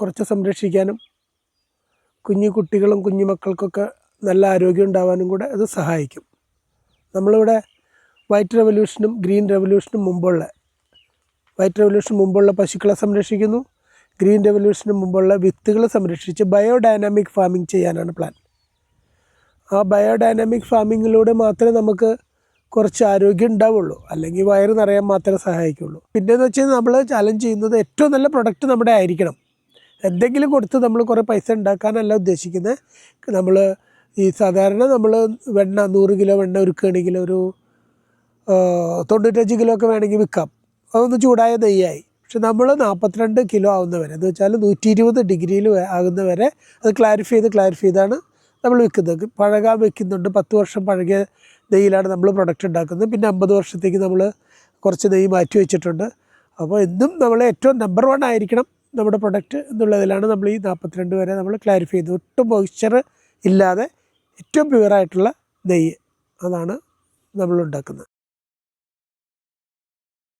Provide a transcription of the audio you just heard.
കുറച്ച് സംരക്ഷിക്കാനും കുഞ്ഞു കുട്ടികളും കുഞ്ഞു മക്കൾക്കൊക്കെ നല്ല ആരോഗ്യം ഉണ്ടാവാനും കൂടെ അത് സഹായിക്കും. നമ്മളിവിടെ വൈറ്റ് റെവല്യൂഷനും ഗ്രീൻ റെവല്യൂഷനും മുമ്പുള്ള വൈറ്റ് റെവല്യൂഷൻ മുമ്പുള്ള പശുക്കളെ സംരക്ഷിക്കുന്നു ഗ്രീൻ റെവല്യൂഷന് മുമ്പുള്ള വിത്തുകളെ സംരക്ഷിച്ച് ബയോഡൈനാമിക് ഫാമിംഗ് ചെയ്യാനാണ് പ്ലാൻ. ആ ബയോഡൈനാമിക് ഫാമിങ്ങിലൂടെ മാത്രമേ നമുക്ക് കുറച്ച് ആരോഗ്യം ഉണ്ടാവുള്ളൂ അല്ലെങ്കിൽ വയറ് നിറയാൻ മാത്രമേ സഹായിക്കുള്ളൂ. പിന്നെയെന്ന് വെച്ചാൽ നമ്മൾ ചലഞ്ച് ചെയ്യുന്നത് ഏറ്റവും നല്ല പ്രൊഡക്റ്റ് നമ്മുടെ ആയിരിക്കണം. എന്തെങ്കിലും കൊടുത്ത് നമ്മൾ കുറേ പൈസ ഉണ്ടാക്കാനല്ല ഉദ്ദേശിക്കുന്നത് നമ്മൾ ഈ സാധാരണ നമ്മൾ വെണ്ണ നൂറ് കിലോ വെണ്ണ ഒരുക്കുകയാണെങ്കിൽ ഒരു തൊണ്ണൂറ്റഞ്ച് കിലോ ഒക്കെ വേണമെങ്കിൽ വിൽക്കാം. അതൊന്ന് ചൂടായ നെയ്യായി. പക്ഷെ നമ്മൾ നാൽപ്പത്തിരണ്ട് കിലോ ആവുന്നവരെ എന്ന് വെച്ചാൽ നൂറ്റി ഇരുപത് ഡിഗ്രിയിൽ ആകുന്നവരെ അത് ക്ലാരിഫൈ ചെയ്ത് ക്ലാരിഫൈ ചെയ്താണ് നമ്മൾ വിൽക്കുന്നത്. പഴകാൻ വെക്കുന്നുണ്ട്. പത്ത് വർഷം പഴകിയ നെയ്യിലാണ് നമ്മൾ പ്രൊഡക്റ്റ് ഉണ്ടാക്കുന്നത്. പിന്നെ അമ്പത് വർഷത്തേക്ക് നമ്മൾ കുറച്ച് നെയ്യ് മാറ്റി വെച്ചിട്ടുണ്ട്. അപ്പോൾ എന്നും നമ്മൾ ഏറ്റവും നമ്പർ വൺ ആയിരിക്കണം. നമ്മുടെ പ്രൊഡക്റ്റ് എന്നുള്ളതിലാണ് നമ്മൾ ഈ നാൽപ്പത്തിരണ്ട് വരെ നമ്മൾ ക്ലാരിഫൈ ചെയ്തത്. ഒട്ടും മോയ്സ്ചർ ഇല്ലാതെ ഏറ്റവും പ്യുവറായിട്ടുള്ള നെയ്യ് അതാണ് നമ്മൾ ഉണ്ടാക്കുന്നത്.